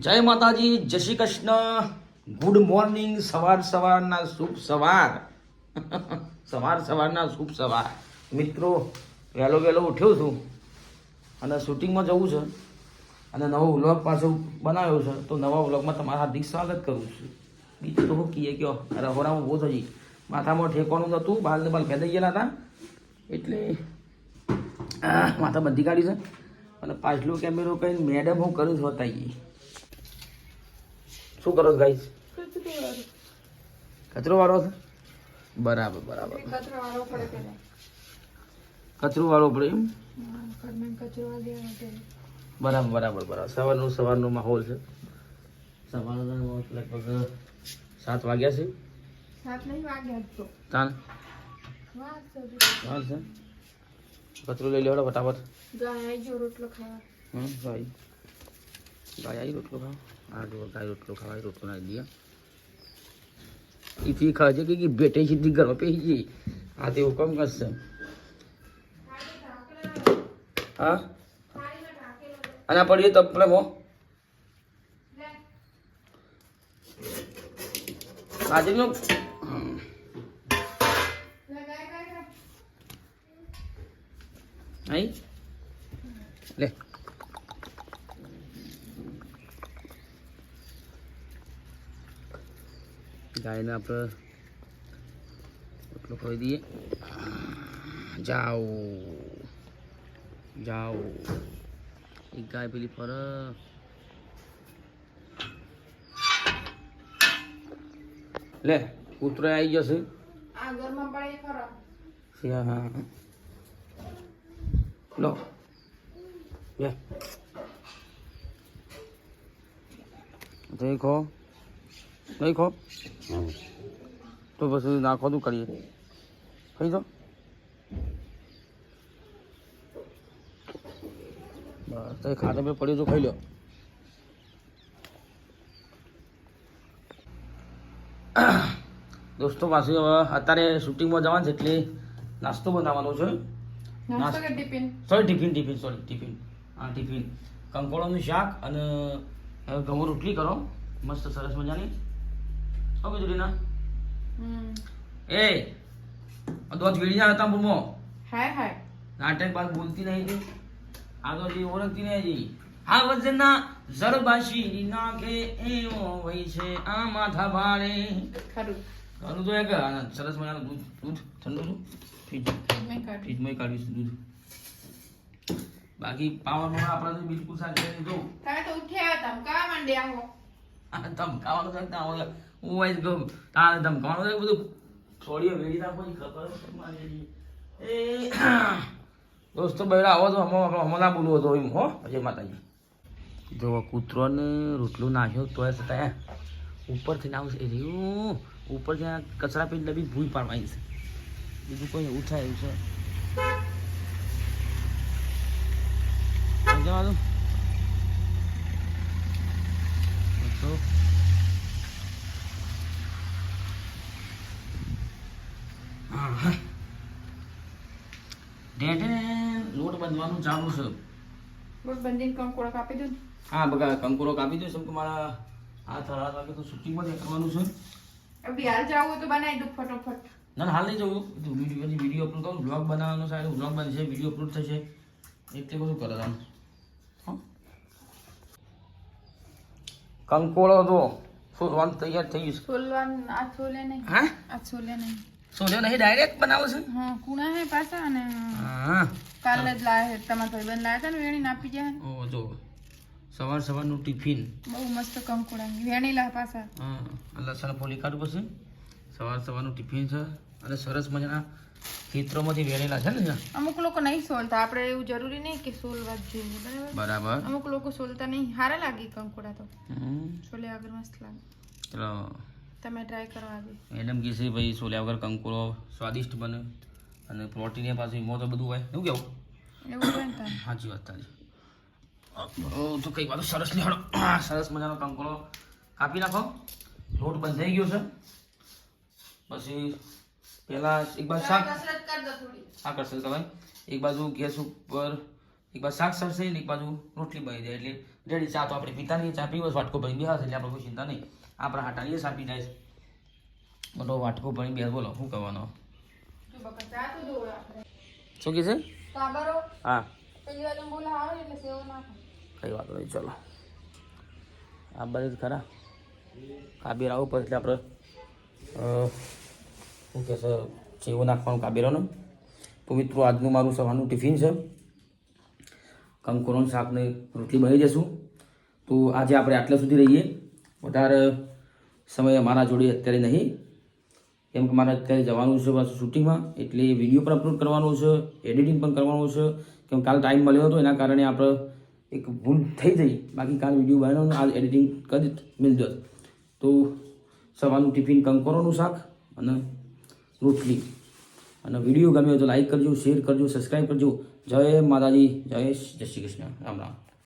જય માતાજી, જય શ્રી કૃષ્ણ. ગુડ મોર્નિંગ સવાર સવારના શુભ સવાર. સવાર સવારના શુભ સવાર. મિત્રો, વહેલો વહેલો ઉઠ્યો છું અને શૂટિંગમાં જવું છે અને નવો વ્લોગ પાછો બનાવ્યો છે. તો નવા વ્લોગમાં તમારા હાર્દિક સ્વાગત કરું છું. બીજું તો કહીએ કયો રહોરામાં બહુ થઈ માથામાં ઠેકવાનું નહોતું બાલ ને બાલ ફેદાઈ ગયેલા હતા. એટલે માથા બધી કાઢી છે. અને પાછલો કેમેરો કહીને, મેડમ, હું કરું છું, બતાવીએ. શું કરો ગાઈસ કચરો વાળો છે? બરાબર બરાબર. કચરો વાળો પડે એમ? બરાબર બરાબર બરાબર. સવારનું સવારનો માહોલ છે. સવારનો લગભગ સાત વાગ્યા છે. ચાલ ચાલ છે. કચરો લઈ લેવડો ફટાફટ. હમ ભાઈ ગાય આવી રોટલો ખાવ આ જો ગાય રોટલો ખાવા રોટલો નાખી દઈએ ઈથી ખાજે કે બેટે સીધી ઘરમાં પેહી જઈ આ તે હુકમ કરશે હા અને પડીએ તપલે મો આજે નો આઈ લે ગાયને આપણે એટલો કહી દઈએ. જાઓ. જાઓ. એક ગાય પેલી પર. લે કૂતરો આવી જશે લો. લે. તો ખો નહીં ખો. તો પછી નાખો તું કરીએ. ખાઈ જાઓ બસ તો ખાતે મેં પડ્યું તો ખાઈ લો દોસ્તો પાછું હવે અત્યારે શૂટિંગમાં જવાનું છે એટલે નાસ્તો બનાવવાનો છે. Sorry tiffin tiffin sorry tiffin. હા ટિફિન. કંકોળોનું શાક અને ઘઉં રોટલી કરો. મસ્ત સરસ મજાની. શું કીધું રીના એ દોત વેડી ના હતા બુમો નાટક બાદ બોલતી નહીં તી આ તો જે ઓળખતી નહીં જી આ વજના ઝરબાશી નાખે એવો હોય છે આ માથા ભાળે ખરું તો એક સરસ મજાનું દૂધ દૂધ ઠંડુ છું ફ્રીજ ફ્રીજમાં કાઢ્યું દૂધ બાકી પાવરમાં આપણા તો બિલકુલ સાચી જો આ ધમકાવાનું છે ના હોય હું કહું તારે ધમકાવાનું બધું? છોડીએ વેડી નાખો એ ખબર એ દોસ્તો બહેરા આવો તો હમો હમણાં હમો ના બોલવો હતો એમ હો? જય માતાજી. જો કૂતરોને રોટલું નાખ્યો તોય છતાં ઉપરથી ના આવશે રહ્યું ઉપરથી કચરા પેટ ડબી ભૂઈ પાડવાની છે. બીજું કોઈ એવું થાય એવું છે. જવા દો તો હા ડેડે લોટ બાંધવાનું ચાલુ છે. હા બગા કંકુરો કાપી દો સમ કે મારા આ થરા લાગે તો સુકી પડે કરવાનું છે. ના ના, હાલ નહીં જવું. પછી વીડિયો અપલોડ કરું. બ્લોગ બનાવવાનો છે બ્લોગ બનશે વીડિયો અપલોડ થશે. એટલે બધું કરે આમ. કંકોળો તો શોધવાનું તૈયાર થઈ ગયું છે. હા? આ છોલે નહીં. ડાયરેક્ટ બનાવો છે? કુણા હે પાછા અને હા. કાલે જ લાયા છે તમારા ભાઈબંધ લાયા હતા ને વેણી નાપી ગયા ઓ જો. સવાર સવારનું ટિફિન. બહુ મસ્ત કંકુડા વેણી લા પાછા. હા લસણ પોલી કાઢું પછી. સવાર સવારનું ટિફિન છે અને સરસ મજાના ચિત્રોમાંથી વેણેલા છે ને અમુક લોકો નહીં સોલતા આપણે એવું જરૂરી નહીં કે સોલવા જ જોઈએ બરાબર? અમુક લોકો સોલતા નહીં હારા લાગે કંકુડા તો. સોલે આગળ મસ્ત લાગે. ચલો. તમે ટ્રાય કરવા આવી મેડમ કહે છે ભાઈ સોલ્યા વગર કંકુરો સ્વાદિષ્ટ બને અને પ્રોટીન એ પાછું એમાં તો બધું હોય. એવું કેવું? એવું હોય ને. સાચી વાત તારી. ઓ તો કઈ વાત સરસ લેવાડો સરસ મજાનો કંકોળો કાપી નાખો. લોટ બંધાઈ ગયો છે. પછી પહેલાં એક બાજુ શાક. કસરત કર દો થોડી. શાક કરશે તમે એક બાજુ ગેસ ઉપર એક બાજુ શાક સરસે એક બાજુ રોટલી બની જાય એટલે રેડી ચા તો આપણે પીતા નહીં ચા પીવો વાટકો ભરી બેસે એટલે આપણે કોઈ ચિંતા નહીં. આપણા હાટાની એ સાપી જાય બોલો વાટકો ભરી બેસ બોલો શું કરવાનો આપણે શું કહે છે? હા. કઈ વાંધો નહીં ચલો. આ બધું ખરા? કાબીર આવું પછી આપણે શું કહે છે જેવું નાખવાનું કાબીરાનું. તો મિત્રો આજનું મારું સવારનું ટિફિન છે. કંકોરોન શાકને રોટલી બનાવી દઈશું તો આજે આપણે આટલા સુધી રહીએ. વધારે સમય અમારા જોડે અત્યારે નહીં. કેમ કે મારે અત્યારે જવાનું છે પાછું શૂટિંગમાં, એટલે વીડિયો પણ અપલોડ કરવાનો છે એડિટિંગ પણ કરવાનું છે. કેમ કાલ ટાઈમ મળ્યો હતો, એના કારણે આપણે એક ભૂલ થઈ જઈ બાકી કાલ વીડિયો બનાવવાનું આજ એડિટિંગ કરી મિલ જત તો સવારનું ટિફિન કંકોરોનું શાક અને રોટલી. અને વીડિયો ગમ્યો તો લાઈક કરજો શેર કરજો સબસ્ક્રાઈબ કરજો. જય માતાજી જય જય શ્રી કૃષ્ણ રામ રામ